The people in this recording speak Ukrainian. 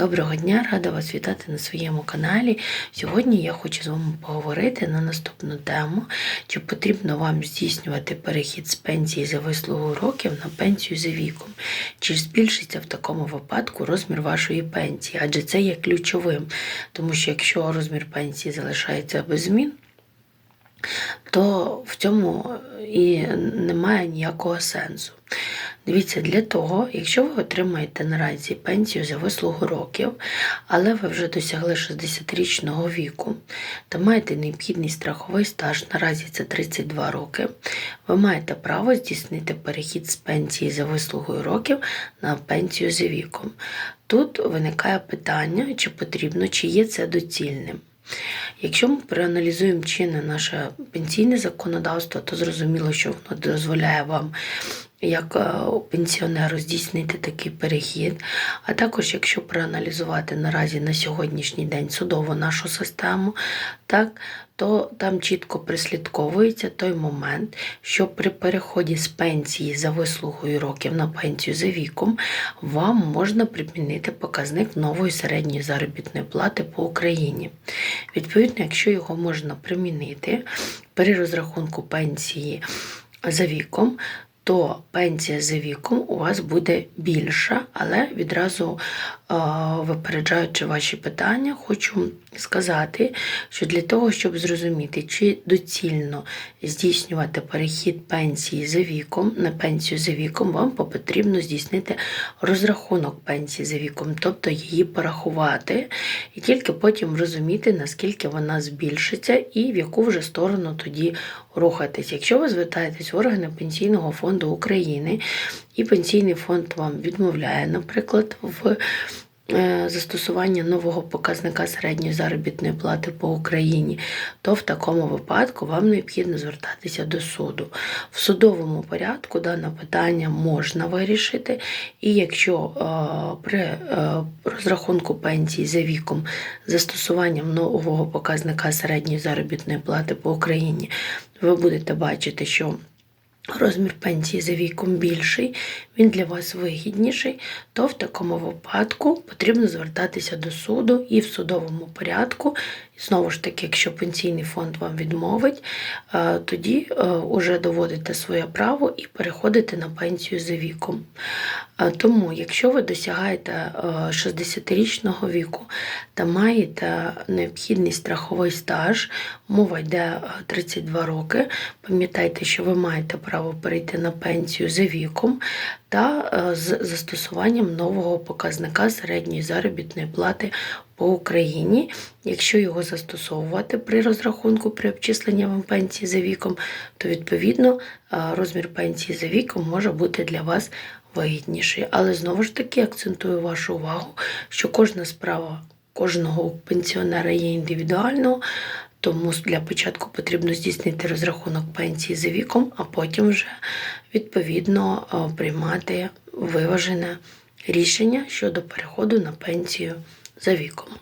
Доброго дня, рада вас вітати на своєму каналі. Сьогодні я хочу з вами поговорити на наступну тему, чи потрібно вам здійснювати перехід з пенсії за вислугу років на пенсію за віком, чи збільшиться в такому випадку розмір вашої пенсії, адже це є ключовим, тому що якщо розмір пенсії залишається без змін, то в цьому і немає ніякого сенсу. Дивіться, для того, якщо ви отримаєте наразі пенсію за вислугу років, але ви вже досягли 60-річного віку та маєте необхідний страховий стаж, наразі це 32 роки, ви маєте право здійснити перехід з пенсії за вислугою років на пенсію за віком. Тут виникає питання, чи потрібно, чи є це доцільним. Якщо ми проаналізуємо чинне наше пенсійне законодавство, то зрозуміло, що воно дозволяє вам як е, пенсіонеру здійснити такий перехід. А також, якщо проаналізувати наразі на сьогоднішній день судову нашу систему, так, то там чітко прислідковується той момент, що при переході з пенсії за вислугою років на пенсію за віком вам можна примінити показник нової середньої заробітної плати по Україні. Відповідно, якщо його можна примінити при розрахунку пенсії за віком, то пенсія за віком у вас буде більша, але відразу е, випереджаючи ваші питання, хочу сказати, що для того, щоб зрозуміти, чи доцільно здійснювати перехід пенсії за віком на пенсію за віком, вам потрібно здійснити розрахунок пенсії за віком, тобто її порахувати, і тільки потім розуміти, наскільки вона збільшиться і в яку вже сторону тоді рухатись. Якщо ви звертаєтесь в органи Пенсійного фонду України, і пенсійний фонд вам відмовляє, наприклад, в е, застосування нового показника середньої заробітної плати по Україні, то в такому випадку вам необхідно звертатися до суду. В судовому порядку дане питання можна вирішити, і якщо е, при е, розрахунку пенсії за віком застосуванням нового показника середньої заробітної плати по Україні, ви будете бачити, що розмір пенсії за віком більший, він для вас вигідніший, то в такому випадку потрібно звертатися до суду і в судовому порядку. Знову ж таки, якщо пенсійний фонд вам відмовить, е, тоді вже доводите своє право і переходите на пенсію за віком. Е, тому, якщо ви досягаєте 60-річного віку та маєте необхідний страховий стаж, мова йде 32 роки, пам'ятайте, що ви маєте право перейти на пенсію за віком та е, з застосуванням нового показника середньої заробітної плати по Україні, якщо його застосовувати при розрахунку при обчисленні вам пенсії за віком, то відповідно е, розмір пенсії за віком може бути для вас вигідніший. Але знову ж таки акцентую вашу увагу, що кожна справа кожного пенсіонера є індивідуальною, тому для початку потрібно здійснити розрахунок пенсії за віком, а потім вже відповідно е, приймати виважене рішення щодо переходу на пенсію за віком.